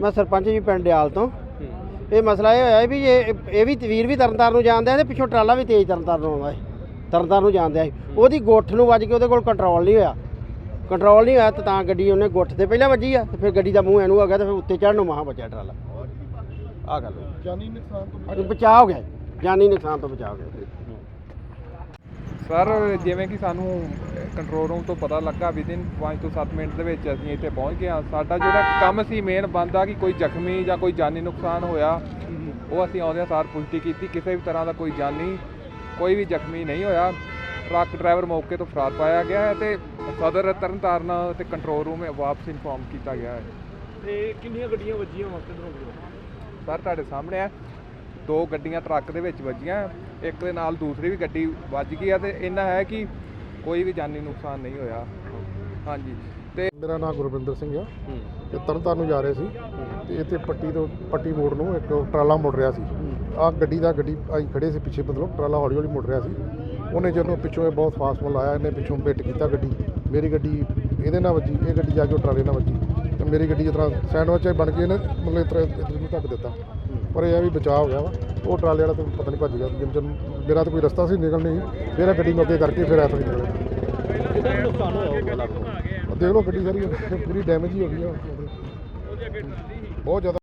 ਮੈਂ ਸਰਪੰਚ ਜੀ ਪਿੰਡ ਡਿਆਲ ਤੋਂ। ਇਹ ਮਸਲਾ ਇਹ ਹੋਇਆ ਵੀ ਇਹ ਇਹ ਵੀ ਵੀਰ ਵੀ ਤਰਨਤਾਰਨ ਨੂੰ ਜਾਂਦੇ ਆ ਤੇ ਪਿੱਛੋਂ ਟਰਾਲਾ ਵੀ ਤੇਜ਼ ਤਰਨਤਾਰਨ ਨੂੰ ਆਉਂਦਾ ਸੀ। ਤਰਨਤਾਰਨ ਨੂੰ ਜਾਂਦੇ ਸੀ ਉਹਦੀ ਗੁੱਠ ਨੂੰ ਵੱਜ ਕੇ ਉਹਦੇ ਕੋਲ ਕੰਟਰੋਲ ਨਹੀਂ ਹੋਇਆ। ਕੰਟਰੋਲ ਨਹੀਂ ਹੋਇਆ ਤੇ ਤਾਂ ਗੱਡੀ ਉਹਨੇ ਗੁੱਠ ਤੇ ਪਹਿਲਾਂ ਵੱਜੀ ਆ ਤੇ ਫਿਰ ਗੱਡੀ ਦਾ ਮੂੰਹ ਇਹਨੂੰ ਆ ਗਿਆ ਤੇ ਫਿਰ ਉੱਤੇ ਚੜ੍ਹਨ ਨੂੰ ਮਹਾਂ ਬਚਿਆ ਟਰਾਲਾ। ਆ ਗੱਲ ਹੋਈ। ਜਾਨੀ ਨੁਕਸਾਨ ਤੋਂ ਬਚਾਅ ਹੋ ਗਿਆ। ਜਾਨੀ ਨੁਕਸਾਨ ਤੋਂ ਬਚਾਅ ਹੋ ਗਿਆ। ਸਰ ਜਿਵੇਂ ਕਿ ਸਾਨੂੰ ਕੰਟਰੋਲ ਰੂਮ ਤੋਂ ਪਤਾ ਲੱਗਾ ਵਿਦਿਨ 5 ਤੋਂ 7 ਮਿੰਟ ਦੇ ਵਿੱਚ ਅਸੀਂ ਇੱਥੇ ਪਹੁੰਚ ਗਏ ਹਾਂ। ਸਾਡਾ ਜਿਹੜਾ ਕੰਮ ਸੀ ਮੇਨ ਬੰਦਾ ਕਿ ਕੋਈ ਜ਼ਖਮੀ ਜਾਂ ਕੋਈ ਜਾਨੀ ਨੁਕਸਾਨ ਹੋਇਆ ਉਹ ਅਸੀਂ ਆਉਂਦਿਆਂ ਸਾਰ ਪੁਸ਼ਟੀ ਕੀਤੀ। ਕਿਸੇ ਵੀ ਤਰ੍ਹਾਂ ਦਾ ਕੋਈ ਜਾਨੀ ਕੋਈ ਵੀ ਜ਼ਖਮੀ ਨਹੀਂ ਹੋਇਆ। ਟਰੱਕ ਡਰਾਈਵਰ ਮੌਕੇ ਤੋਂ ਫਰਾਰ ਪਾਇਆ ਗਿਆ ਹੈ ਤੇ ਸਦਰ ਤਰਨਤਾਰਨ ਤੇ ਕੰਟਰੋਲ ਰੂਮ ਵਾਪਸ ਇਨਫੋਰਮ ਕੀਤਾ ਗਿਆ ਹੈ। ਤੇ ਕਿੰਨੀਆਂ ਗੱਡੀਆਂ ਵੱਜੀਆਂ ਵਾ ਕਿਧਰੋਂ ਸਰ ਤੁਹਾਡੇ ਸਾਹਮਣੇ ਹੈ। ਦੋ ਗੱਡੀਆਂ ਟਰੱਕ ਦੇ ਵਿੱਚ ਵੱਜੀਆਂ। ਇੱਕ ਦੇ ਨਾਲ ਦੂਸਰੀ ਵੀ ਗੱਡੀ ਵੱਜ ਗਈ ਆ ਤੇ ਇੰਨਾ ਹੈ ਕਿ ਕੋਈ ਵੀ ਜਾਨੀ ਨੁਕਸਾਨ ਨਹੀਂ ਹੋਇਆ। ਹਾਂਜੀ। ਤੇ ਮੇਰਾ ਨਾਮ ਗੁਰਵਿੰਦਰ ਸਿੰਘ ਆ। ਤੇ ਤਰਨਤਾਰਨ ਨੂੰ ਜਾ ਰਹੇ ਸੀ। ਤੇ ਇੱਥੇ ਪੱਟੀ ਤੋਂ ਪੱਟੀ ਮੋੜ ਨੂੰ ਇੱਕ ਟਰਾਲਾ ਮੁੜ ਰਿਹਾ ਸੀ। ਆ ਗੱਡੀ ਦਾ ਗੱਡੀ ਆਈ ਖੜੇ ਸੀ ਪਿੱਛੇ ਮਤਲਬ ਟਰਾਲਾ ਹੌਲੀ ਹੌਲੀ ਮੁੜ ਰਿਹਾ ਸੀ। ਉਹਨੇ ਜਦੋਂ ਪਿੱਛੋਂ ਇਹ ਬਹੁਤ ਫਾਸਟ ਮੋਲ ਆਇਆ ਇਹਨੇ ਪਿੱਛੋਂ ਬਿੱਟ ਕੀਤਾ ਗੱਡੀ। ਮੇਰੀ ਗੱਡੀ ਇਹਦੇ ਨਾਲ ਵੱਜੀ ਇਹ ਗੱਡੀ ਜਾ ਕੇ ਟਰਾਲੇ ਨਾਲ ਵੱਜੀ। ਤੇ ਮੇਰੀ ਗੱਡੀ ਜਿਸ ਤਰ੍ਹਾਂ ਸੈਂਡਵਿਚ ਬਣ ਕੇ ਇਹਨੇ ਮਤਲਬ ਇਸ ਤਰ੍ਹਾਂ ਇੱਧਰ ਨੂੰ ਧੱਕ ਦਿੱਤਾ। ਪਰ ਇਹ ਆ ਵੀ ਬਚਾਅ ਹੋ ਗਿਆ ਵਾ। ਉਹ ਟਰਾਲੇ ਵਾਲਾ ਤਾਂ ਪਤਾ ਨਹੀਂ ਭੱਜ ਗਿਆ। ਜਿੰਨ ਮੇਰਾ ਤਾਂ ਕੋਈ ਰਸਤਾ ਸੀ ਨਿਕਲਣ ਨਹੀਂ। ਫਿਰ ਇਹ ਗੱਡੀ ਅੱਗੇ ਕਰਕੇ ਫਿਰ ਐਤੋਂ ਨਿਕਲਿਆ। ਕਿਹਦਾ ਨੁਕਸਾਨ ਹੋਇਆ ਦੇਖ ਲਓ ਗੱਡੀ ਸਾਰੀ ਪੂਰੀ ਡੈਮੇਜ ਹੀ ਹੋ ਗਈ ਆ। ਬਹੁਤ ਜ਼ਿਆਦਾ